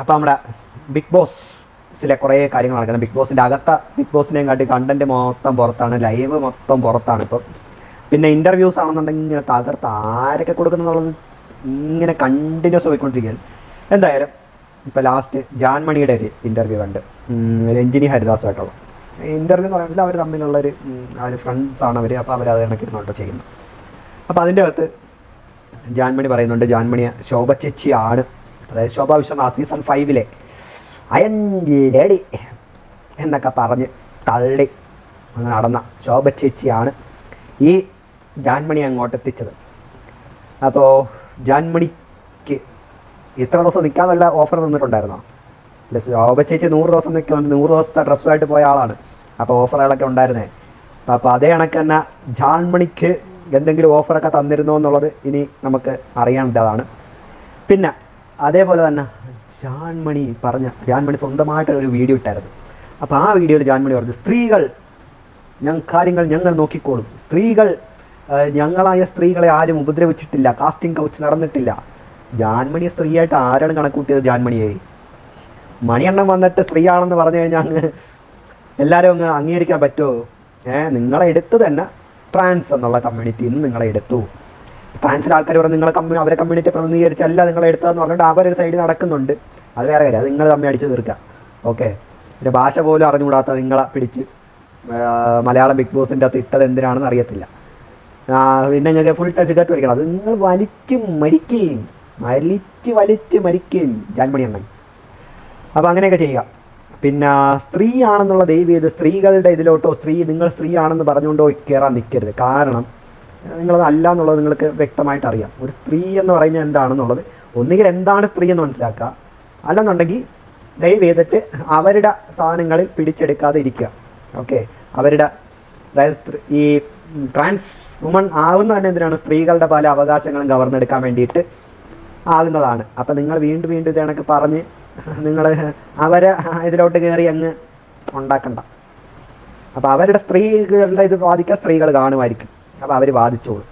അപ്പോൾ നമ്മുടെ big boss ചില കുറേ കാര്യങ്ങൾ നടക്കുന്നത് ബിഗ് ബോസിന്റെ അകത്ത ബിഗ് ബോസിനെയും കാട്ടി കണ്ടന്റ് മൊത്തം പുറത്താണ്. ലൈവ് മൊത്തം പുറത്താണ് ഇപ്പം. പിന്നെ ഇന്റർവ്യൂസ് ആണെന്നുണ്ടെങ്കിൽ ഇങ്ങനെ തകർത്ത് ആരൊക്കെ കൊടുക്കുന്നുള്ളത് ഇങ്ങനെ കണ്ടിന്യൂസ് പോയിക്കൊണ്ടിരിക്കുകയാണ്. എന്തായാലും ഇപ്പോൾ ലാസ്റ്റ് ജാൻമണിയുടെ ഒരു ഇന്റർവ്യൂ കണ്ട്. രഞ്ജിനി ഹരിദാസുമായിട്ടുള്ള. ഇന്റർവ്യൂ എന്ന് പറയുന്നത് അവർ തമ്മിലുള്ളൊരു അവർ ഫ്രണ്ട്സാണ് അവർ അപ്പോൾ അവർ അത് കണക്കിരുന്നുണ്ടോ ചെയ്യുന്നത് അപ്പോൾ അതിന്റെ അകത്ത് ജാൻമണി പറയുന്നുണ്ട്. ജാൻമണി ശോഭ ചേച്ചിയാണ് അതായത് ശോഭ വിശ്വനാഥ് സീസൺ ഫൈവിലെ അയൻ ലേഡി എന്നൊക്കെ പറഞ്ഞ് തള്ളി അങ്ങ് നടന്ന ശോഭ ചേച്ചിയാണ് ഈ ജാൻമണി അങ്ങോട്ട് എത്തിച്ചത്. അപ്പോൾ ജാൻമണിക്ക് ഇത്ര ദിവസം നിൽക്കാൻ വല്ല ഓഫർ തന്നിട്ടുണ്ടായിരുന്നോ? അല്ല ശോഭ ചേച്ചി നൂറ് ദിവസം നിൽക്കുന്നുണ്ട് നൂറ് ദിവസത്തെ ഡ്രസ്സുമായിട്ട് പോയ ആളാണ്. അപ്പോൾ ഓഫറുകളൊക്കെ ഉണ്ടായിരുന്നേ. അപ്പോൾ അതേ കണക്ക് തന്നെ ജാൻമണിക്ക് എന്തെങ്കിലും ഓഫറൊക്കെ തന്നിരുന്നോ എന്നുള്ളത് ഇനി നമുക്ക് അറിയേണ്ടതാണ്. പിന്നെ അതേപോലെ തന്നെ ജാൻമണി പറഞ്ഞ ജാൻമണി സ്വന്തമായിട്ട് ഒരു വീഡിയോ ഇട്ടായിരുന്നു. അപ്പോൾ ആ വീഡിയോയിൽ ജാൻമണി പറഞ്ഞു സ്ത്രീകൾ ഞങ്ങൾ കാര്യങ്ങൾ ഞങ്ങൾ നോക്കിക്കോളും. സ്ത്രീകൾ ഞങ്ങളായ സ്ത്രീകളെ ആരും ഉപദ്രവിച്ചിട്ടില്ല. കാസ്റ്റിംഗ് കൗച്ച് നടന്നിട്ടില്ല. ജാൻമണിയെ സ്ത്രീയായിട്ട് ആരാണ് കണക്കൂട്ടിയത് ജാൻമണിയെ? മണിയെണ്ണം വന്നിട്ട് സ്ത്രീയാണെന്ന് പറഞ്ഞു കഴിഞ്ഞാൽ അങ്ങ് എല്ലാവരും അങ്ങ് അംഗീകരിക്കാൻ പറ്റുമോ ഏഹ് നിങ്ങളെ എടുത്ത് തന്നെ ട്രാൻസ് എന്നുള്ള കമ്മ്യൂണിറ്റിയിൽ നിന്ന് നിങ്ങളെ എടുത്തു. ട്രാൻസിലെ ആൾക്കാർ പറഞ്ഞ് നിങ്ങളെ കമ്മ്യൂ അവരെ കമ്മ്യൂണിറ്റി പ്രതിനിധീകരിച്ചല്ല നിങ്ങൾ എടുത്തതെന്ന് പറഞ്ഞിട്ട് അവരൊരു സൈഡിൽ നടക്കുന്നുണ്ട്. അത് വേറെ കാര്യം. അത് നിങ്ങൾ തമ്മിൽ അടിച്ച് തീർക്കുക. ഓക്കെ പിന്നെ ഭാഷ പോലും അറിഞ്ഞുകൂടാത്ത നിങ്ങളെ പിടിച്ച്. മലയാളം ബിഗ് ബോസിന്റെ അകത്ത് ഇട്ടത് എന്തിനാണെന്ന് അറിയത്തില്ല. പിന്നെ ഞങ്ങൾക്ക് ഫുൾ ടച്ച് കട്ട് വയ്ക്കണം അത് നിങ്ങൾ വലിച്ച് മരിക്കുകയും വലിച്ച് വലിച്ച് മരിക്കുകയും ജാൻമണി എണ്ണൻ അപ്പോൾ അങ്ങനെയൊക്കെ ചെയ്യുക. പിന്നെ സ്ത്രീ ആണെന്നുള്ള ദൈവം ഇത് സ്ത്രീകളുടെ ഇതിലോട്ടോ സ്ത്രീ നിങ്ങൾ സ്ത്രീ ആണെന്ന് പറഞ്ഞുകൊണ്ടോ കയറാൻ നിൽക്കരുത്. കാരണം നിങ്ങളത് അല്ല എന്നുള്ളത് നിങ്ങൾക്ക് വ്യക്തമായിട്ട് അറിയാം. ഒരു സ്ത്രീ എന്ന് പറയുന്നത് എന്താണെന്നുള്ളത് ഒന്നുകിൽ എന്താണ് സ്ത്രീ എന്ന് മനസ്സിലാക്കുക. അല്ലെന്നുണ്ടെങ്കിൽ ദയവ് ചെയ്തിട്ട് അവരുടെ സാധനങ്ങളിൽ പിടിച്ചെടുക്കാതെ ഇരിക്കുക. ഓക്കെ? അവരുടെ അതായത് ഈ ട്രാൻസ് വുമൺ ആവുന്ന തന്നെ എന്തിനാണ്? സ്ത്രീകളുടെ പല അവകാശങ്ങളും കവർന്നെടുക്കാൻ വേണ്ടിയിട്ട് ആകുന്നതാണ് അപ്പം നിങ്ങൾ വീണ്ടും വീണ്ടും ഇത് കണക്ക് പറഞ്ഞ് നിങ്ങൾ അവരെ ഇതിലോട്ട് കയറി അങ്ങ് ഉണ്ടാക്കണ്ട. അപ്പോൾ അവരുടെ സ്ത്രീകളുടെ ഇത് ബാധിക്കാൻ സ്ത്രീകൾ കാണുമായിരിക്കും. അപ്പോൾ അവർ വാദിച്ചോളൂ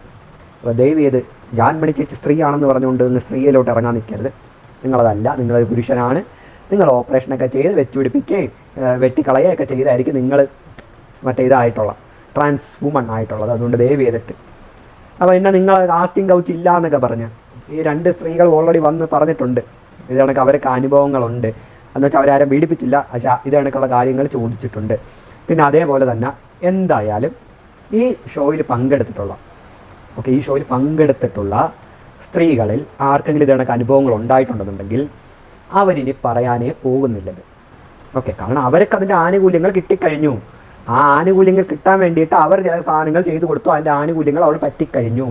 അപ്പോൾ ദയവ് ചെയ്ത് ഞാൻ ചേച്ചി സ്ത്രീയാണെന്ന് പറഞ്ഞുകൊണ്ട് നിങ്ങൾ സ്ത്രീയിലോട്ട് ഇറങ്ങാൻ നിൽക്കരുത്. നിങ്ങളതല്ല നിങ്ങളൊരു പുരുഷനാണ്. നിങ്ങൾ ഓപ്പറേഷനൊക്കെ ചെയ്ത് വെച്ചുപിടിപ്പിക്കുകയും വെട്ടിക്കളയുകയൊക്കെ ചെയ്തായിരിക്കും നിങ്ങൾ മറ്റേ ഇതായിട്ടുള്ള ട്രാൻസ് വുമൺ ആയിട്ടുള്ളത്. അതുകൊണ്ട് ദയവ് ചെയ്തിട്ട്. അപ്പോൾ പിന്നെ നിങ്ങൾ കാസ്റ്റിംഗ് കൗച്ച് ഇല്ല എന്നൊക്കെ പറഞ്ഞ്. ഈ രണ്ട് സ്ത്രീകൾ ഓൾറെഡി വന്ന് പറഞ്ഞിട്ടുണ്ട്. ഇത് കണക്ക് അവർക്ക് അനുഭവങ്ങളുണ്ട്. എന്ന് വെച്ചാൽ അവരാരും പീഡിപ്പിച്ചില്ല. പക്ഷേ ഇത് കണക്കുള്ള കാര്യങ്ങൾ ചോദിച്ചിട്ടുണ്ട്. പിന്നെ അതേപോലെ തന്നെ എന്തായാലും ഈ ഷോയിൽ പങ്കെടുത്തിട്ടുള്ള ഓക്കെ ഈ ഷോയിൽ പങ്കെടുത്തിട്ടുള്ള സ്ത്രീകളിൽ ആർക്കെങ്കിലും ഇത് അനുഭവങ്ങൾ ഉണ്ടായിട്ടുണ്ടെന്നുണ്ടെങ്കിൽ അവരിനി പറയാനേ പോകുന്നില്ലത്. ഓക്കെ കാരണം അവർക്ക് അതിന്റെ ആനുകൂല്യങ്ങൾ കിട്ടിക്കഴിഞ്ഞു. ആ ആനുകൂല്യങ്ങൾ കിട്ടാൻ വേണ്ടിയിട്ട് അവർ ചില സാധനങ്ങൾ ചെയ്തു കൊടുത്തു അതിന്റെ ആനുകൂല്യങ്ങൾ അവൾ പറ്റിക്കഴിഞ്ഞു.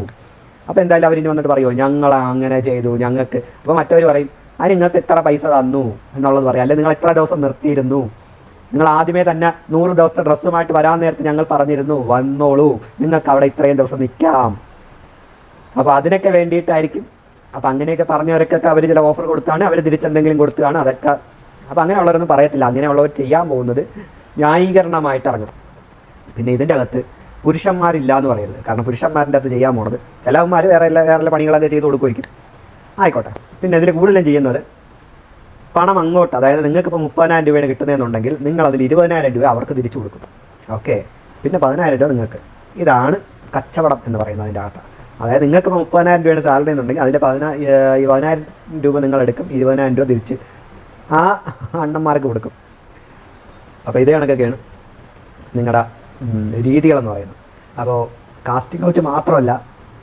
അപ്പോൾ എന്തായാലും അവരിനി വന്നിട്ട് പറയുമോ ഞങ്ങൾ അങ്ങനെ ചെയ്തു ഞങ്ങൾക്ക് അപ്പോൾ മറ്റവർ പറയും അത് നിങ്ങൾക്ക് ഇത്ര പൈസ തന്നു എന്നുള്ളത് പറയാം. അല്ലെങ്കിൽ നിങ്ങൾ എത്ര ദിവസം നിർത്തിയിരുന്നു നിങ്ങൾ ആദ്യമേ തന്നെ നൂറ് ദിവസത്തെ ഡ്രസ്സുമായിട്ട് വരാൻ നേരത്തെ ഞങ്ങൾ പറഞ്ഞിരുന്നു വന്നോളൂ. നിങ്ങൾക്ക് അവിടെ ഇത്രയും ദിവസം നിൽക്കാം. അപ്പോൾ അതിനൊക്കെ വേണ്ടിയിട്ടായിരിക്കും. അപ്പോൾ അങ്ങനെയൊക്കെ പറഞ്ഞവരൊക്കെ അവർ ചില ഓഫർ കൊടുത്താണ് അവർ തിരിച്ചെന്തെങ്കിലും കൊടുത്തതാണ് അതൊക്കെ. അപ്പോൾ അങ്ങനെയുള്ളവരൊന്നും പറയത്തില്ല. അങ്ങനെയുള്ളവർ ചെയ്യാൻ പോകുന്നത് ന്യായീകരണമായിട്ട് ഇറങ്ങും. പിന്നെ ഇതിന്റെ അകത്ത് പുരുഷന്മാരില്ല എന്ന് പറയരുത്. കാരണം പുരുഷന്മാരിന്റെ അകത്ത് ചെയ്യാൻ പോണത്. ചിലവന്മാർ വേറെ എല്ലാ വേറെ പണികളൊക്കെ ചെയ്ത് കൊടുക്കുമായിരിക്കും. ആയിക്കോട്ടെ. പിന്നെ ഇതിൽ കൂടുതലും ചെയ്യുന്നത് പണം അങ്ങോട്ട് അതായത് നിങ്ങൾക്ക് ഇപ്പോൾ മുപ്പതിനായിരം രൂപയാണ് കിട്ടുന്നതെന്നുണ്ടെങ്കിൽ നിങ്ങൾ അതിൽ ഇരുപതിനായിരം രൂപ അവർക്ക് തിരിച്ചു കൊടുക്കും. ഓക്കെ? പിന്നെ പതിനായിരം രൂപ നിങ്ങൾക്ക്. ഇതാണ് കച്ചവടം എന്ന് പറയുന്നത് അതിന്റെ അകത്ത്. അതായത് നിങ്ങൾക്ക് ഇപ്പോൾ മുപ്പതിനായിരം രൂപയുടെ സാലറി എന്നുണ്ടെങ്കിൽ അതിന്റെ പതിനാ പതിനായിരം രൂപ നിങ്ങൾ എടുക്കും ഇരുപതിനായിരം രൂപ തിരിച്ച് ആ അണ്ണന്മാർക്ക് കൊടുക്കും. അപ്പോൾ ഇതേ കണക്കൊക്കെയാണ് നിങ്ങളുടെ രീതികളെന്ന് പറയുന്നത്. അപ്പോൾ കാസ്റ്റിംഗ് കോച്ച് മാത്രമല്ല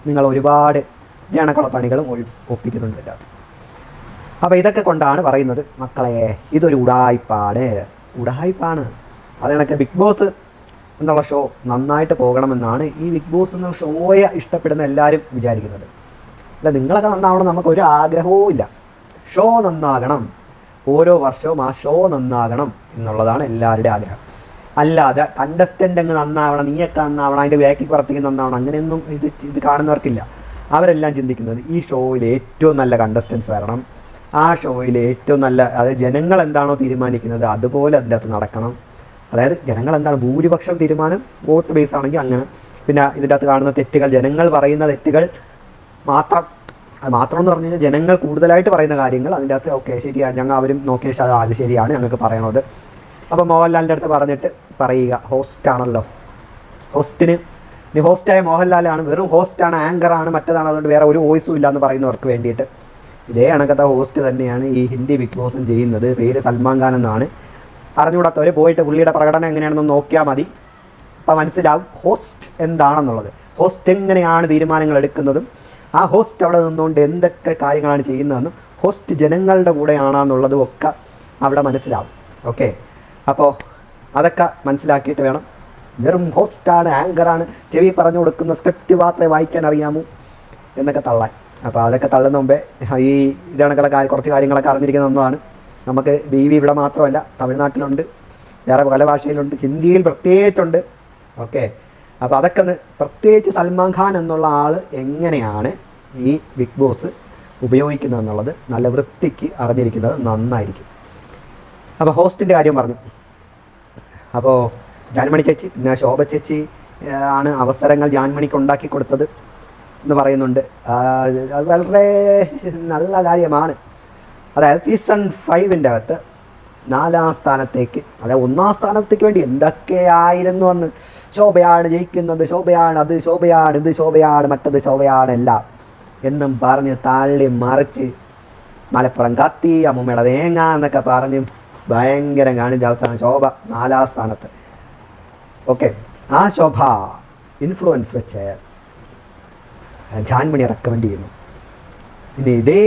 നിങ്ങൾ ഒരുപാട് ഇതേ കണക്കുള്ള പണികളും ഒപ്പിക്കുന്നുണ്ട് ഇതിന്റെ അകത്ത്. അപ്പോൾ ഇതൊക്കെ കൊണ്ടാണ് പറയുന്നത് മക്കളെ ഇതൊരു ഉടായ്പാട്. ഉടായ്പാണ്. അത് കണക്ക് ബിഗ് ബോസ് എന്നുള്ള ഷോ നന്നായിട്ട് പോകണമെന്നാണ് ഈ ബിഗ് ബോസ് എന്ന ഷോയെ ഇഷ്ടപ്പെടുന്ന എല്ലാവരും വിചാരിക്കുന്നത്. അല്ല നിങ്ങളൊക്കെ നന്നാവണം നമുക്ക് ഒരു ആഗ്രഹവും ഇല്ല. ഷോ നന്നാകണം. ഓരോ വർഷവും ആ ഷോ നന്നാകണം എന്നുള്ളതാണ് എല്ലാവരുടെയും ആഗ്രഹം. അല്ലാതെ കണ്ടസ്റ്റന്റ് അങ്ങ് നന്നാവണം നീയൊക്കെ നന്നാവണം അതിന്റെ വേക്കി പുറത്തേക്ക് നന്നാവണം അങ്ങനെയൊന്നും ഇത് ഇത് കാണുന്നവർക്കില്ല. അവരെല്ലാം ചിന്തിക്കുന്നത് ഈ ഷോയിൽ ഏറ്റവും നല്ല കണ്ടസ്റ്റൻസ് വരണം. ആ ഷോയിൽ ഏറ്റവും നല്ല അതായത് ജനങ്ങൾ എന്താണോ തീരുമാനിക്കുന്നത് അതുപോലെ അതിന്റെ അകത്ത് നടക്കണം. അതായത് ജനങ്ങൾ എന്താണ് ഭൂരിപക്ഷം തീരുമാനം വോട്ട് ബേസ് ആണെങ്കിൽ അങ്ങനെ. പിന്നെ ഇതിന്റെ അകത്ത് കാണുന്ന തെറ്റുകൾ ജനങ്ങൾ പറയുന്ന തെറ്റുകൾ മാത്രം അത് മാത്രം എന്ന് പറഞ്ഞു കഴിഞ്ഞാൽ ജനങ്ങൾ കൂടുതലായിട്ട് പറയുന്ന കാര്യങ്ങൾ അതിന്റെ അകത്ത് ഓക്കെ ശരിയാണ് ഞങ്ങൾ അവരും നോക്കിയ ശേഷം അത് ശരിയാണ് ഞങ്ങൾക്ക് പറയണത്. അപ്പോൾ മോഹൻലാലിന്റെ അടുത്ത് പറഞ്ഞിട്ട് പറയുക ഹോസ്റ്റ് ഹോസ്റ്റാണല്ലോ ഹോസ്റ്റിന് ഇനി ഹോസ്റ്റായ മോഹൻലാലാണ് വെറും ഹോസ്റ്റാണ് ആങ്കറാണ് മറ്റേതാണ് അതുകൊണ്ട് വേറെ ഒരു വോയിസും ഇല്ല എന്ന് പറയുന്നവർക്ക് വേണ്ടിയിട്ട്. ഇതേ അണക്കത്തെ ഹോസ്റ്റ് തന്നെയാണ് ഈ ഹിന്ദി ബിഗ് ബോസും ചെയ്യുന്നത്. പേര് സൽമാൻ ഖാൻ എന്നാണ്. അറിഞ്ഞുകൂടാത്തവർ പോയിട്ട് പുള്ളിയുടെ പ്രകടനം എങ്ങനെയാണെന്ന് നോക്കിയാൽ മതി. അപ്പം മനസ്സിലാവും ഹോസ്റ്റ് എന്താണെന്നുള്ളത്. ഹോസ്റ്റ് എങ്ങനെയാണ് തീരുമാനങ്ങൾ എടുക്കുന്നതും ആ ഹോസ്റ്റ് അവിടെ നിന്നുകൊണ്ട് എന്തൊക്കെ കാര്യങ്ങളാണ് ചെയ്യുന്നതെന്നും ഹോസ്റ്റ് ജനങ്ങളുടെ കൂടെയാണെന്നുള്ളതും ഒക്കെ അവിടെ മനസ്സിലാവും. ഓക്കെ അപ്പോൾ അതൊക്കെ മനസ്സിലാക്കിയിട്ട് വേണം. വെറും ഹോസ്റ്റാണ് ആങ്കറാണ് ചെവി പറഞ്ഞു കൊടുക്കുന്ന സ്ക്രിപ്റ്റ് മാത്രമേ വായിക്കാൻ അറിയാമോ? എന്നൊക്കെ തള്ളാൻ. അപ്പോൾ അതൊക്കെ തള്ളുന്ന മുമ്പേ ഈ ഇതണക്കുള്ള കാര്യം കുറച്ച് കാര്യങ്ങളൊക്കെ അറിഞ്ഞിരിക്കുന്ന ഒന്നാണ്. നമുക്ക് ബി വി ഇവിടെ മാത്രമല്ല തമിഴ്നാട്ടിലുണ്ട് വേറെ പല ഭാഷയിലുണ്ട് ഹിന്ദിയിൽ പ്രത്യേകിച്ചുണ്ട്. ഓക്കെ. അപ്പോൾ അതൊക്കെ പ്രത്യേകിച്ച് സൽമാൻ ഖാൻ എന്നുള്ള ആൾ എങ്ങനെയാണ് ഈ ബിഗ് ബോസ് ഉപയോഗിക്കുന്നത് എന്നുള്ളത് നല്ല വൃത്തിക്ക് അറിഞ്ഞിരിക്കുന്നത് നന്നായിരിക്കും. അപ്പോൾ ഹോസ്റ്റിന്റെ കാര്യം പറഞ്ഞു. അപ്പോൾ ജാൻമണി ചേച്ചി പിന്നെ ശോഭ ചേച്ചി ആണ് അവസരങ്ങൾ ജാൻമണിക്ക് ഉണ്ടാക്കി കൊടുത്തത്. എന്ന് പറയുന്നുണ്ട്. അത് വളരെ നല്ല കാര്യമാണ്. അതായത് സീസൺ ഫൈവിന്റെ അകത്ത് നാലാം സ്ഥാനത്തേക്ക് അതായത് ഒന്നാം സ്ഥാനത്തേക്ക് വേണ്ടി എന്തൊക്കെയായിരുന്നു അന്ന് ശോഭയാണ് ജയിക്കുന്നത്. ശോഭയാണ് അത് ശോഭയാണ് ഇത് ശോഭയാണ് മറ്റത് ശോഭയാണ് എല്ലാം എന്നും പറഞ്ഞ് തള്ളി മറിച്ച് മലപ്പുറം കത്തി അമ്മൂമ്മയുടെ തേങ്ങ എന്നൊക്കെ പറഞ്ഞ് ഭയങ്കരം കാണിച്ച അവസാനം ശോഭ നാലാം സ്ഥാനത്ത്. ഓക്കെ ആ ശോഭ ഇൻഫ്ലുവൻസ് വെച്ച് ജാൻമണി റെക്കമെൻഡ് ചെയ്യുന്നു. പിന്നെ ഇതേ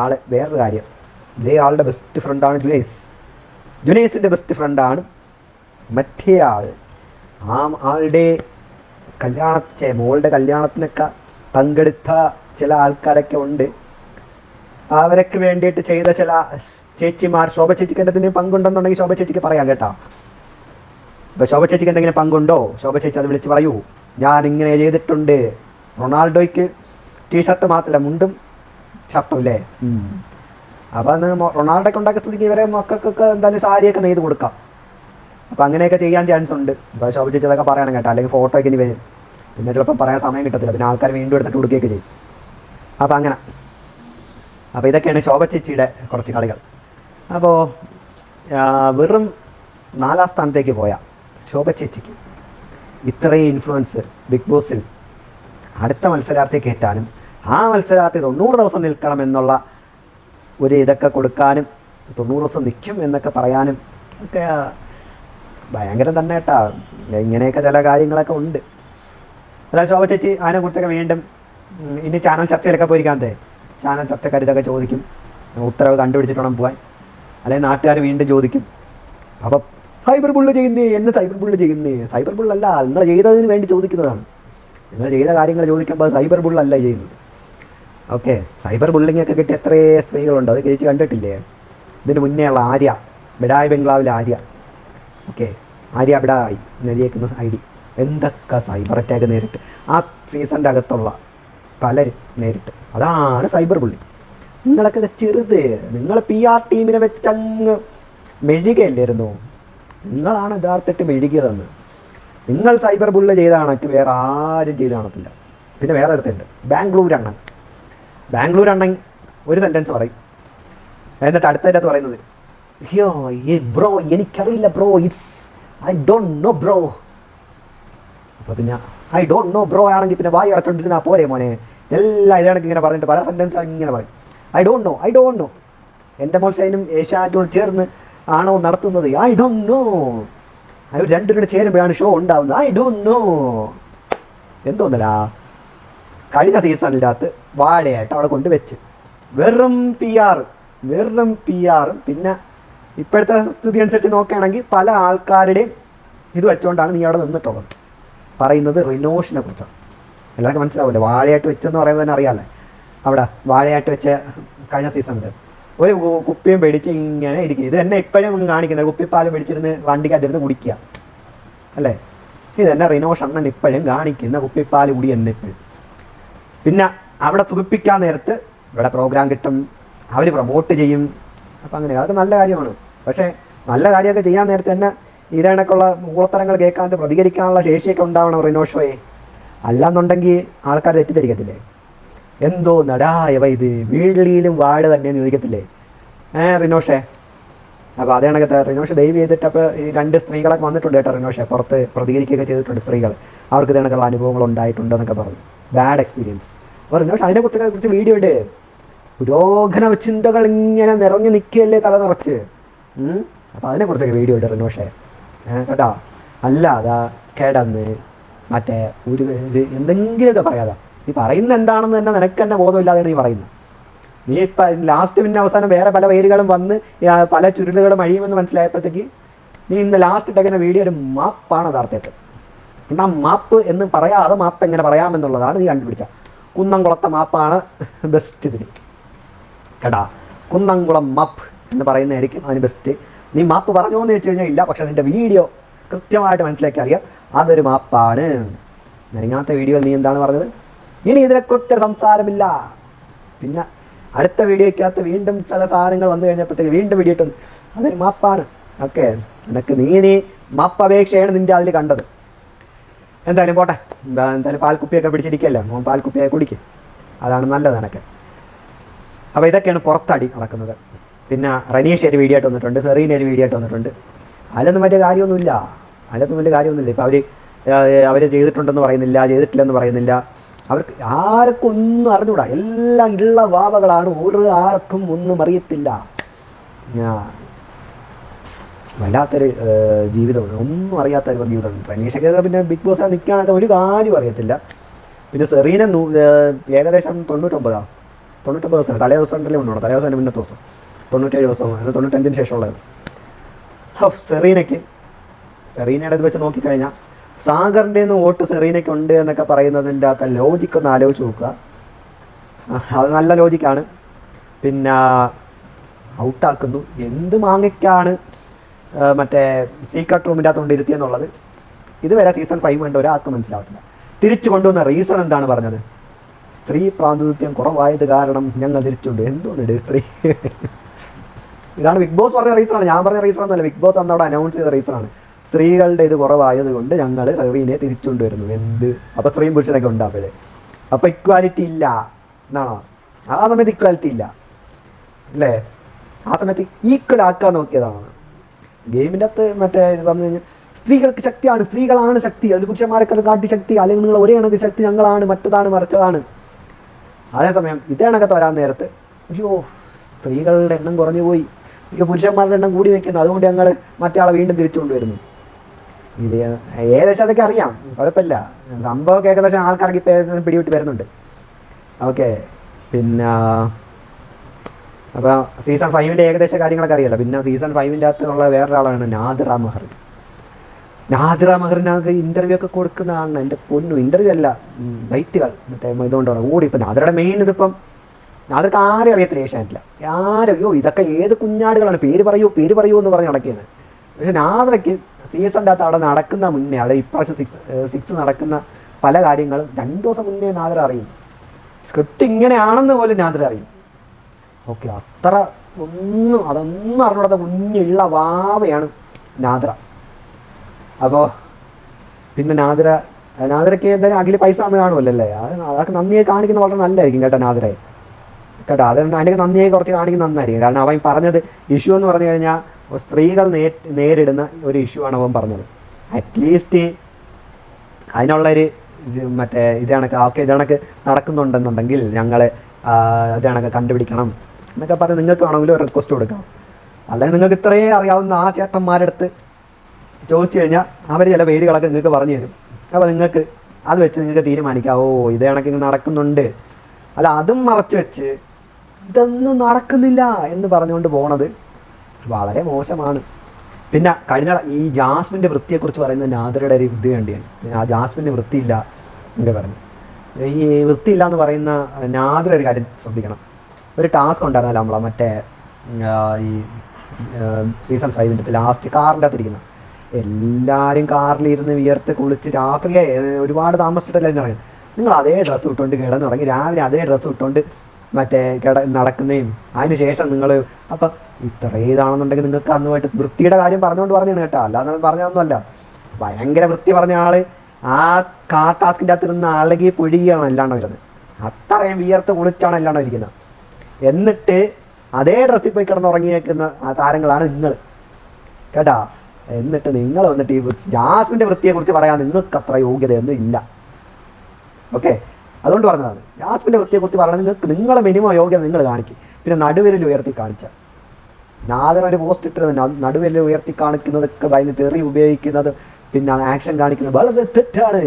ആൾ വേറൊരു കാര്യം. ഇതേ ആളുടെ ബെസ്റ്റ് ഫ്രണ്ടാണ് ജുനൈസ്. ജുനൈസിന്റെ ബെസ്റ്റ് ഫ്രണ്ടാണ് മറ്റേ ആൾ ആ ആളുടെ കല്യാണ മോളുടെ കല്യാണത്തിനൊക്കെ പങ്കെടുത്ത ചില ആൾക്കാരൊക്കെ ഉണ്ട്. അവരൊക്കെ വേണ്ടിയിട്ട് ചെയ്ത ചില ചേച്ചിമാർ ശോഭ ചേച്ചിക്ക് എന്തെങ്കിലും പങ്കുണ്ടെന്നുണ്ടെങ്കിൽ ശോഭ ചേച്ചിക്ക് പറയാം കേട്ടോ. അപ്പോൾ ശോഭ ചേച്ചിക്ക് എന്തെങ്കിലും പങ്കുണ്ടോ? ശോഭ ചേച്ചി അത് വിളിച്ച് പറയൂ. ഞാൻ ഇങ്ങനെ ചെയ്തിട്ടുണ്ട്. റൊണാൾഡോയ്ക്ക് ടീഷർട്ട് മാത്രമല്ല മുണ്ടും ഷർട്ടും അല്ലേ അപ്പൊ അന്ന് റൊണാൾഡോയ്ക്ക് ഉണ്ടാക്കി ഇവരെ മക്കൾക്കൊക്കെ എന്തായാലും സാരിയൊക്കെ നെയ്ത് കൊടുക്കാം. അപ്പൊ അങ്ങനെയൊക്കെ ചെയ്യാൻ ചാൻസ് ഉണ്ട്. അപ്പോൾ ശോഭ ചേച്ചി അതൊക്കെ പറയണം കേട്ടോ അല്ലെങ്കിൽ ഫോട്ടോ ഒക്കെ ഇനി വരും. പിന്നെ ചിലപ്പോൾ പറയാൻ സമയം കിട്ടത്തില്ല പിന്നെ ആൾക്കാർ വീണ്ടും എടുത്തിട്ട് കൊടുക്കുകയൊക്കെ ചെയ്യും. അപ്പോൾ അങ്ങനെ. അപ്പോൾ ഇതൊക്കെയാണ് ശോഭ ചേച്ചിയുടെ കുറച്ച് കളികൾ. അപ്പോൾ വെറും നാലാം സ്ഥാനത്തേക്ക് പോയ ശോഭ ചേച്ചിക്ക് ഇത്രയും ഇൻഫ്ലുവൻസ് ബിഗ് ബോസിൽ അടുത്ത മത്സരാർത്ഥിയെ കയറ്റാനും ആ മത്സരാർത്ഥി തൊണ്ണൂറ് ദിവസം നിൽക്കണം എന്നുള്ള ഒരു ഇതൊക്കെ കൊടുക്കാനും തൊണ്ണൂറ് ദിവസം നിൽക്കും എന്നൊക്കെ പറയാനും ഒക്കെ ഭയങ്കരം തന്നെ കേട്ടാ. ഇങ്ങനെയൊക്കെ ചില കാര്യങ്ങളൊക്കെ ഉണ്ട്. അതായത് ശോഭ ചേച്ചി അതിനെക്കുറിച്ചൊക്കെ വീണ്ടും ഇനി ചാനൽ ചർച്ചയിലൊക്കെ പോയിരിക്കാതെ ചാനൽ ചർച്ചക്കാർ ഇതൊക്കെ ചോദിക്കും. ഉത്തരവ് കണ്ടുപിടിച്ചിട്ട് വേണം പോകാൻ അല്ലെങ്കിൽ നാട്ടുകാർ വീണ്ടും ചോദിക്കും. അപ്പം സൈബർ ബുള്ള് ചെയ്യുന്നേ എന്നെ സൈബർ ബുള്ള് ചെയ്യുന്നേ? സൈബർ ബുള്ളല്ല നിങ്ങൾ ചെയ്തതിന് വേണ്ടി ചോദിക്കുന്നതാണ്. നിങ്ങൾ ചെയ്ത കാര്യങ്ങൾ ചോദിക്കുമ്പോൾ സൈബർ ബുള്ളല്ല ചെയ്യുന്നത്. ഓക്കെ സൈബർ ബുള്ളിംഗ് ഒക്കെ കിട്ടിയ എത്രയേ സ്ത്രീകളുണ്ട്. അത് കഴിച്ച് കണ്ടിട്ടില്ലേ? ഇതിന് മുന്നേ ഉള്ള ആര്യ ബിഡായ് ബംഗ്ലാവിലെ ആര്യ. ഓക്കെ ആര്യ ബിഡായി നെടിയേക്കുന്ന ഐ ഡി. എന്തൊക്കെ സൈബർ അറ്റാക്ക് നേരിട്ട്. ആ സീസണിന്റെ അകത്തുള്ള പലരും നേരിട്ട്. അതാണ് സൈബർ ബുള്ളി. നിങ്ങളൊക്കെ ചെറുത്. നിങ്ങൾ പി ആർ ടീമിനെ വെച്ചങ്ങ് മെഴുകയല്ലായിരുന്നു? നിങ്ങളാണ് യഥാർത്ഥത്തിൽ മെഴുകിയതെന്ന്. നിങ്ങൾ സൈബർ ബുള്ള് ചെയ്ത കണക്ക് വേറെ ആരും ചെയ്ത് കാണത്തില്ല. പിന്നെ വേറെ അടുത്തുണ്ട് ബാംഗ്ലൂർ അണ്ണൻ. ബാംഗ്ലൂർ അണ്ണൻ ഒരു സെന്റൻസ് പറയും. എന്നിട്ട് അടുത്തതിന്റെ അകത്ത് പറയുന്നത് ഹിയോ ബ്രോ എനിക്കറിയില്ല bro it's I don't know bro അപ്പോൾ പിന്നെ ഐ ഡോണ്ട് നോ ബ്രോ ആണെങ്കിൽ പിന്നെ വായി അടച്ചോണ്ടിരുന്നാൽ പോരെ മോനെ. എല്ലാം ഇതാണെങ്കിൽ ഇങ്ങനെ പറഞ്ഞിട്ട് പല സെന്റൻസ് ഇങ്ങനെ പറയും. I don't know I don't know എന്റെ മോൾ ഷൈനും ഏഷ്യാറ്റോട് ചേർന്ന് ആണോ നടത്തുന്നത്? ഐ ഡോണ്ട് നോ അവർ രണ്ടുപേരുടെ ചേരുമ്പോഴാണ് ഷോ ഉണ്ടാവുന്നത്. ഐ ഡോണ്ട് നോ എന്തോന്നടാ? കഴിഞ്ഞ സീസണിന്റെ വാഴയായിട്ട് അവിടെ കൊണ്ട് വെച്ച്. വെറും പി ആർ വെറും പി ആറും പിന്നെ ഇപ്പോഴത്തെ സ്ഥിതി അനുസരിച്ച് നോക്കുകയാണെങ്കിൽ പല ആൾക്കാരുടെയും ഇത് വെച്ചുകൊണ്ടാണ് നീ അവിടെ നിന്നിട്ടുള്ളത്. പറയുന്നത് റിനോഷിനെ കുറിച്ചാണ്. എല്ലാവർക്കും മനസ്സിലാവില്ല വാഴയായിട്ട് വെച്ചെന്ന് പറയുമ്പോൾ തന്നെ അറിയാമല്ലേ അവിടെ വാഴയായിട്ട് വെച്ച കഴിഞ്ഞ സീസണിൽ ഒരു കുപ്പിയും പേടിച്ച് ഇങ്ങനെ ഇരിക്കും. ഇത് തന്നെ ഇപ്പോഴും നമുക്ക് കാണിക്കുന്നത്. പിടിച്ചിരുന്ന് വണ്ടിക്കകത്തിരുന്ന് കുടിക്കുക. അല്ലേ? ഇത് തന്നെ റിനോഷ് അണ്ണൻ ഇപ്പോഴും കാണിക്കുന്ന കുപ്പിപ്പാൽ കുടി തന്നെ ഇപ്പോഴും പിന്നെ അവിടെ സുഖിപ്പിക്കാൻ നേരത്ത് ഇവിടെ പ്രോഗ്രാം കിട്ടും. അവർ പ്രൊമോട്ട് ചെയ്യും. അപ്പം അങ്ങനെ അതൊക്കെ നല്ല കാര്യമാണ്. പക്ഷേ നല്ല കാര്യമൊക്കെ ചെയ്യാൻ നേരത്തെ തന്നെ ഇതേണക്കുള്ള മൂളത്തരങ്ങൾ കേൾക്കാതെ പ്രതികരിക്കാനുള്ള ശേഷിയൊക്കെ ഉണ്ടാവണം റിനോഷോയെ. അല്ലാന്നുണ്ടെങ്കിൽ ആൾക്കാർ തെറ്റിദ്ധരിക്കത്തില്ലേ? എന്തോ നടായവ ഇത്. വീടിലും വാഴ തന്നെയെന്ന് ചോദിക്കത്തില്ലേ? ഏ റിനോഷേ. അപ്പോൾ അതേ കണക്കത്തെ റിനോഷ് ദൈവം ചെയ്തിട്ട് അപ്പോൾ ഈ രണ്ട് സ്ത്രീകളൊക്കെ വന്നിട്ടുണ്ട് കേട്ടോ റിനോഷെ. പുറത്ത് പ്രതികരിക്കുകയൊക്കെ ചെയ്തിട്ടുണ്ട് സ്ത്രീകൾ അവർക്ക് ഇത് കണക്കുള്ള അനുഭവങ്ങൾ ഉണ്ടായിട്ടുണ്ടെന്നൊക്കെ പറഞ്ഞു. ബാഡ് എക്സ്പീരിയൻസ് അപ്പോൾ റിനോഷ് അതിനെക്കുറിച്ചൊക്കെ കുറിച്ച് വീഡിയോ ഉണ്ട് പുരോഗമന ചിന്തകൾ ഇങ്ങനെ നിറഞ്ഞു നിൽക്കുകയല്ലേ തല നിറച്ച്. അപ്പോൾ അതിനെക്കുറിച്ചൊക്കെ വീഡിയോ ഉണ്ട് റിനോഷെ. കേട്ടോ. അതാ കിടന്ന് മറ്റേ ഒരു എന്തെങ്കിലുമൊക്കെ പറയാതാ നീ പറയുന്ന എന്താണെന്ന് തന്നെ നിനക്ക് തന്നെ ബോധമില്ലാതെയാണ് നീ പറയുന്നത്. നീ ഇപ്പം ലാസ്റ്റ് പിന്നെ അവസാനം വേറെ പല പേരുകളും വന്ന് പല ചുരുളുകളും അഴിയുമെന്ന് മനസ്സിലായപ്പോഴത്തേക്ക് നീ ഇന്ന് ലാസ്റ്റ് ഇട്ടേക്കുന്ന വീഡിയോ ഒരു മാപ്പാണ് യഥാർത്ഥത്തിൽ. എന്നാ മാപ്പ് എന്ന് പറയാതെ മാപ്പ് എങ്ങനെ പറയാമെന്നുള്ളതാണ് നീ കണ്ടുപിടിച്ച കുന്നംകുളത്തെ മാപ്പാണ് ബെസ്റ്റ് ഇതിന് കേട്ടാ? കുന്നംകുളം മാപ്പ് എന്ന് പറയുന്നതായിരിക്കും അതിന് ബെസ്റ്റ് നീ മാപ്പ് പറഞ്ഞോ എന്ന് വെച്ച് കഴിഞ്ഞാൽ ഇല്ല പക്ഷെ അതിന്റെ വീഡിയോ കൃത്യമായിട്ട് മനസ്സിലാക്കി അറിയാം. അതൊരു മാപ്പാണ്. നിരങ്ങാത്ത വീഡിയോ നീ എന്താണ് പറഞ്ഞത്? ഇനി ഇതിനെക്കുറിച്ച് സംസാരമില്ല. പിന്നെ അടുത്ത വീഡിയോയ്ക്കകത്ത് വീണ്ടും ചില സാധനങ്ങൾ വന്നു കഴിഞ്ഞപ്പോഴത്തേക്ക് വീണ്ടും വീഡിയോ ഇട്ടു അതൊരു മാപ്പാണ്. ഓക്കെ. നിനക്ക് നീ നീ മാപ്പ് അപേക്ഷയാണ് നിന്റെ അതിൽ കണ്ടത്. എന്തായാലും പോട്ടെ. എന്താ എന്തായാലും പാൽക്കുപ്പിയൊക്കെ പിടിച്ചിരിക്കല്ലോ? മോൻ പാൽക്കുപ്പിയൊക്കെ കുടിക്കും. അതാണ് നല്ലത് നിനക്ക്. അപ്പോൾ ഇതൊക്കെയാണ് പുറത്തടി നടക്കുന്നത്. പിന്നെ റനീഷ് ഒരു വീഡിയോ ആയിട്ട് വന്നിട്ടുണ്ട്. സെറീന ഒരു വീഡിയോ ആയിട്ട് വന്നിട്ടുണ്ട്. അതിലൊന്നും വലിയ കാര്യമൊന്നുമില്ല. അതിലൊന്നും വലിയ കാര്യമൊന്നുമില്ല. ഇപ്പോൾ അവർ അവർ ചെയ്തിട്ടുണ്ടെന്ന് പറയുന്നില്ല ചെയ്തിട്ടില്ലെന്ന് പറയുന്നില്ല. അവർക്ക് ആർക്കും ഒന്നും അറിഞ്ഞൂടാ. എല്ലാം ഉള്ള വാവകളാണ്. ഒരു ആർക്കും ഒന്നും അറിയത്തില്ല. ഞാൻ വല്ലാത്തൊരു ജീവിതമാണ് ഒന്നും അറിയാത്ത ഒരു ജീവിതമാണ് റനീഷൊക്കെ പിന്നെ ബിഗ് ബോസ് നിൽക്കുകയാണെങ്കിൽ ഒരു കാര്യം അറിയത്തില്ല. പിന്നെ സെറീന ഏകദേശം തൊണ്ണൂറ്റൊമ്പതാണ് തൊണ്ണൂറ്റൊമ്പത് ദിവസം. തലേ ദിവസം ഉണ്ടല്ലേ ഉണ്ടോ? തലേ ദിവസം മുന്നത്തെ ദിവസം? തൊണ്ണൂറ്റേഴ് ദിവസം. തൊണ്ണൂറ്റഞ്ചിന് ശേഷമുള്ള ദിവസം. സെറീനയ്ക്ക്. സെറീനയുടെ ഇത് വെച്ച് നോക്കിക്കഴിഞ്ഞാൽ സാഗറിന്റെ നിന്ന് വോട്ട് സെറീനയ്ക്ക് ഉണ്ട് എന്നൊക്കെ പറയുന്നതിന്റെ അകത്ത് ലോജിക്ക് ഒന്ന് ആലോചിച്ച് നോക്കുക. അത് നല്ല ലോജിക്കാണ് പിന്നെ ഔട്ടാക്കുന്നു എന്ത് മാങ്ങയ്ക്കാണ് മറ്റേ സീക്രട്ട് റൂമിന്റെ അകത്ത് കൊണ്ട് ഇരുത്തിയെന്നുള്ളത് ഇതുവരെ സീസൺ ഫൈവ് വേണ്ട ഒരാൾക്ക് മനസ്സിലാവത്തില്ല. തിരിച്ചു കൊണ്ടുവന്ന റീസൺ എന്താണ് പറഞ്ഞത്? സ്ത്രീ പ്രാതിനിധ്യം കുറവായത് കാരണം ഞങ്ങൾ തിരിച്ചുണ്ട്. എന്തോന്നിട്ട് സ്ത്രീ? ഇതാണ് ബിഗ് ബോസ് പറഞ്ഞ റീസണാണ് ഞാൻ പറഞ്ഞ റീസൺ ഒന്നുമല്ല. ബിഗ് ബോസ് അന്ന് അവിടെ അനൗൺസ് ചെയ്ത റീസണാണ് സ്ത്രീകളുടെ ഇത് കുറവായത് കൊണ്ട് ഞങ്ങൾ റവീനെ തിരിച്ചുകൊണ്ടുവരുന്നു എന്ത്? അപ്പോൾ സ്ത്രീയും പുരുഷനൊക്കെ ഉണ്ടാവില്ലേ അപ്പോൾ ഇക്വാലിറ്റി ഇല്ല. എന്നാണോ? ആ സമയത്ത് ഇക്വാലിറ്റി ഇല്ല. അല്ലേ? ആ സമയത്ത് ഈക്വൽ ആക്കാൻ നോക്കിയതാണ്. ഗെയിമിന്റെ അകത്ത് മറ്റേ ഇത് പറഞ്ഞു കഴിഞ്ഞാൽ സ്ത്രീകൾക്ക് ശക്തിയാണ്. സ്ത്രീകളാണ് ശക്തി. അതിൽ പുരുഷന്മാരൊക്കെ കാട്ടി ശക്തി. അല്ലെങ്കിൽ നിങ്ങൾ ഒരേ കണക്ക് ശക്തി ഞങ്ങളാണ് മറ്റതാണ് മറിച്ചതാണ്. അതേസമയം ഇതേ കണക്കത്ത് വരാൻ നേരത്ത് അയ്യോ സ്ത്രീകളുടെ എണ്ണം കുറഞ്ഞു പോയി. അയ്യോ പുരുഷന്മാരുടെ എണ്ണം കൂടി നിൽക്കുന്നു. അതുകൊണ്ട് ഞങ്ങൾ മറ്റേ ആളെ വീണ്ടും തിരിച്ചു കൊണ്ടുവരുന്നു ഇത് ഏകദേശം അതൊക്കെ അറിയാം. കുഴപ്പമില്ല. സംഭവമൊക്കെ ഏകദേശം ആൾക്കാർക്ക് പിടിവിട്ട് വരുന്നുണ്ട്. ഓക്കെ. പിന്നെ അപ്പോൾ സീസൺ ഫൈവിന്റെ ഏകദേശ കാര്യങ്ങളൊക്കെ അറിയാലോ. പിന്നെ സീസൺ ഫൈവിന്റെ അകത്തുള്ള വേറൊരാളാണ് നാദിറ മെഹർ നാദിറ മെഹറിനകത്ത് ഇന്റർവ്യൂ ഒക്കെ കൊടുക്കുന്നതാണ് എന്റെ പൊന്നു. ഇന്റർവ്യൂ അല്ല ബൈറ്റുകൾ. മറ്റേ ഇതുകൊണ്ടാണ് ഓടി ഇപ്പം നാദിറയുടെ മെയിൻ ഇതിപ്പം നാദിർക്ക് ആരും അറിയത്തില്ല ഏഷ്യാനെറ്റില്ല ആരും അയ്യോ ഇതൊക്കെ ഏത് കുഞ്ഞാടുകളാണ്? പേര് പറയൂ പേര് പറയൂ എന്ന് പറഞ്ഞ് നടക്കുകയാണ്. പക്ഷെ നാദിറയ്ക്ക് സീസണിന്റെ അകത്ത് അവിടെ നടക്കുന്ന മുന്നേ അവിടെ ഇപ്രാവശ്യം സിക്സ് സിക്സ് നടക്കുന്ന പല കാര്യങ്ങളും രണ്ടു ദിവസം മുന്നേ നാദര അറിയും. സ്ക്രിപ്റ്റ് ഇങ്ങനെയാണെന്ന് പോലും നാദര അറിയും. ഓക്കെ അത്ര ഒന്നും അതൊന്നും അറിഞ്ഞൂടാത്ത കുഞ്ഞുള്ള വാവയാണ് നാദ്ര. അപ്പോൾ പിന്നെ നാദര നാദരയ്ക്ക് എന്തായാലും അഖില പൈസ അന്ന് കാണുമല്ലോ അല്ലേ അത് അതൊക്കെ നന്ദിയെ കാണിക്കുന്ന വളരെ നല്ലതായിരിക്കും കേട്ടോ നാദരയെ. കേട്ടോ അതുകൊണ്ട് അതിന്റെ നന്ദിയെ കുറച്ച് കാണിക്കുന്നത് നന്നായിരിക്കും. കാരണം അവൻ പറഞ്ഞത് ഇഷ്യൂ എന്ന് പറഞ്ഞു കഴിഞ്ഞാൽ സ്ത്രീകൾ നേരിടുന്ന ഒരു ഇഷ്യൂ ആണ് അവൻ പറഞ്ഞത്. അറ്റ്ലീസ്റ്റ് അതിനുള്ളൊരു മറ്റേ ഇത് കണക്ക് ഓക്കെ ഇതാണക്ക് നടക്കുന്നുണ്ടെന്നുണ്ടെങ്കിൽ ഞങ്ങൾ ഇതാണൊക്കെ കണ്ടുപിടിക്കണം എന്നൊക്കെ പറഞ്ഞ് നിങ്ങൾക്ക് വേണമെങ്കിൽ ഒരു റിക്വസ്റ്റ് കൊടുക്കാം. അല്ലെങ്കിൽ നിങ്ങൾക്ക് ഇത്രയും അറിയാവുന്ന ആ ചേട്ടന്മാരെടുത്ത് ചോദിച്ചു കഴിഞ്ഞാൽ അവർ ചില പേരുകളൊക്കെ നിങ്ങൾക്ക് പറഞ്ഞു തരും. അപ്പോൾ നിങ്ങൾക്ക് അത് വെച്ച് നിങ്ങൾക്ക് തീരുമാനിക്കാം. ഓ ഇത് കണക്ക് നടക്കുന്നുണ്ട്. അല്ല അതും മറച്ചു വെച്ച് ഇതൊന്നും നടക്കുന്നില്ല എന്ന് പറഞ്ഞുകൊണ്ട് പോണത് വളരെ മോശമാണ്. പിന്നെ കഴിഞ്ഞ ഈ ജാസ്മിന്റെ വൃത്തിയെക്കുറിച്ച് പറയുന്ന നാദരയുടെ ഒരു ഇത് വേണ്ടിയാണ് ആ ജാസ്മിന്റെ വൃത്തിയില്ല എന്നൊക്കെ പറഞ്ഞു. ഈ വൃത്തിയില്ല എന്ന് പറയുന്ന നാദര ഒരു കാര്യം ശ്രദ്ധിക്കണം. ഒരു ടാസ്ക് ഉണ്ടായിരുന്നല്ലോ നമ്മളെ മറ്റേ ഈ സീസൺ ഫൈവിന്റെ ലാസ്റ്റ് കാറിന്റെ അകത്തിരിക്കുന്ന. എല്ലാവരും കാറിലിരുന്ന് വിയർത്ത് കുളിച്ച് രാത്രിയെ ഒരുപാട് താമസിച്ചിട്ടല്ലേ എന്ന് പറയുന്നത്. നിങ്ങൾ അതേ ഡ്രസ്സ് ഇട്ടുകൊണ്ട് കിടന്ന് തുടങ്ങി രാവിലെ അതേ ഡ്രസ്സ് ഇട്ടുകൊണ്ട് മറ്റേ കിട നടക്കുന്നതും. അതിന് ശേഷം നിങ്ങൾ അപ്പം ഇത്ര ഇതാണെന്നുണ്ടെങ്കിൽ നിങ്ങൾക്ക് അന്നുമായിട്ട് വൃത്തിയുടെ കാര്യം പറഞ്ഞുകൊണ്ട് പറഞ്ഞാണ് കേട്ടോ. അല്ലാതെ പറഞ്ഞതൊന്നുമല്ല. ഭയങ്കര വൃത്തി പറഞ്ഞ ആൾ ആ കാ ടാസ്കിന്റെ അകത്ത് നിന്ന് അളകി പൊഴിയാണ് അല്ലാണ്ട് വരുന്നത്. അത്രയും വിയർത്ത് കുളിച്ചാണ് അല്ലാണ്ട് ഇരിക്കുന്നത്. എന്നിട്ട് അതേ ഡ്രസ്സിൽ പോയി കിടന്ന് കിടന്നുറങ്ങിയേക്കുന്ന ആ താരങ്ങളാണ് നിങ്ങൾ. കേട്ടാ? എന്നിട്ട് നിങ്ങൾ വന്നിട്ട് ഈ ജാസ്മിന്റെ വൃത്തിയെക്കുറിച്ച് പറയാൻ നിങ്ങൾക്ക് അത്ര യോഗ്യതയൊന്നും ഇല്ല. ഓക്കെ? അതുകൊണ്ട് പറഞ്ഞതാണ്. ജാസ്മിന്റെ വൃത്തിയെക്കുറിച്ച് പറയാൻ നിങ്ങൾക്ക് നിങ്ങളെ മിനിമം യോഗ്യത നിങ്ങൾ കാണിക്കും. പിന്നെ നടുവിരൽ ഉയർത്തി കാണിച്ച നാദർ ഒരു പോസ്റ്റ് ഇട്ടിരുന്നു. നടുവിൽ ഉയർത്തി കാണിക്കുന്നതൊക്കെ ഭയങ്കര തെറി ഉപയോഗിക്കുന്നത് പിന്നെ ആക്ഷൻ കാണിക്കുന്നത് വളരെ തെറ്റാണ്.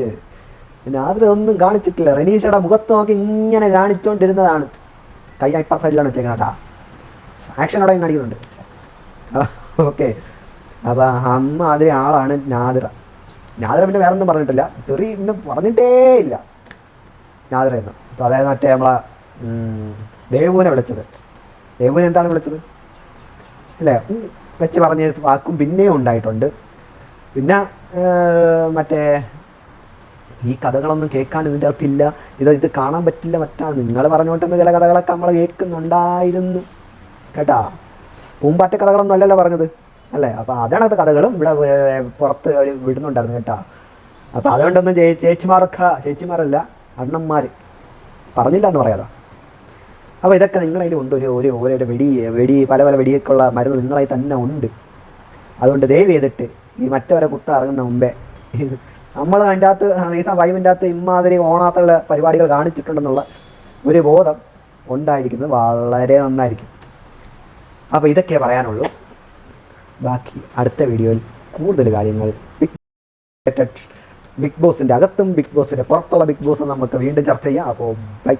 പിന്നെ അതിലൊന്നും കാണിച്ചിട്ടില്ല. റനീഷയുടെ മുഖത്ത് നോക്കി ഇങ്ങനെ കാണിച്ചുകൊണ്ടിരുന്നതാണ് കൈ ഇപ്പുറ സൈഡിലാണ് വെച്ചേക്കുന്നത് കേട്ടാ. ആക്ഷൻ അവിടെ കാണിക്കുന്നുണ്ട്. ഓക്കെ അപ്പോൾ അമ്മ അതിലെ ആളാണ് നാദിറ നാദിറ പിന്നെ വേറെ ഒന്നും പറഞ്ഞിട്ടില്ല. തെറി പിന്നെ പറഞ്ഞിട്ടേ ഇല്ല. നാദിറ എന്ന് അപ്പോൾ അതായത് മറ്റേ നമ്മളെ ദേവൂനെ ദേവുവിനെ വിളിച്ചത്. ദേവുവിനെ എന്താണ് വിളിച്ചത്? അല്ലേ? വെച്ച് പറഞ്ഞ വാക്കും പിന്നെയും ഉണ്ടായിട്ടുണ്ട്. പിന്നെ മറ്റേ ഈ കഥകളൊന്നും കേൾക്കാൻ ഇതിന്റെ അകത്തില്ല. ഇത് ഇത് കാണാൻ പറ്റില്ല മറ്റാണ്. നിങ്ങൾ പറഞ്ഞുകൊണ്ടിരുന്ന ചില കഥകളൊക്കെ നമ്മൾ കേൾക്കുന്നുണ്ടായിരുന്നു. കേട്ടാ? പൂമ്പാറ്റ കഥകളൊന്നും അല്ലല്ലോ പറഞ്ഞത്. അല്ലേ? അപ്പോൾ അത് കഥകളും ഇവിടെ പുറത്ത് വിടുന്നുണ്ടായിരുന്നു കേട്ടാ. അപ്പോൾ അതുകൊണ്ടൊന്നും ചേച്ചിമാർക്ക് ചേച്ചിമാരല്ല അണ്ണന്മാർ പറഞ്ഞില്ല എന്ന് പറയാതാ. അപ്പോൾ ഇതൊക്കെ നിങ്ങളതിൽ ഉണ്ട്. ഒരു ഒരു ഓരോ വെടി വെടി പല പല വെടിയൊക്കെയുള്ള മരുന്ന് നിങ്ങളായി തന്നെ ഉണ്ട്. അതുകൊണ്ട് ദയവ് ചെയ്തിട്ട് ഈ മറ്റവരെ കുത്ത ഇറങ്ങുന്ന മുമ്പേ നമ്മൾ അതിന്റെ അകത്ത് ഈ വൈബിന്റെ അകത്ത് ഇമാതിരി ഓണാത്തുള്ള പരിപാടികൾ കാണിച്ചിട്ടുണ്ടെന്നുള്ള ഒരു ബോധം ഉണ്ടായിരിക്കുന്നത് വളരെ നന്നായിരിക്കും. അപ്പോൾ ഇതൊക്കെ പറയാനുള്ളൂ. ബാക്കി അടുത്ത വീഡിയോയിൽ കൂടുതൽ കാര്യങ്ങൾ ബിഗ് ബോസിന്റെ അകത്തും ബിഗ് ബോസിന്റെ പുറത്തുള്ള ബിഗ് ബോസ് നമുക്ക് വീണ്ടും ചർച്ച ചെയ്യാം. അപ്പോൾ ബൈ.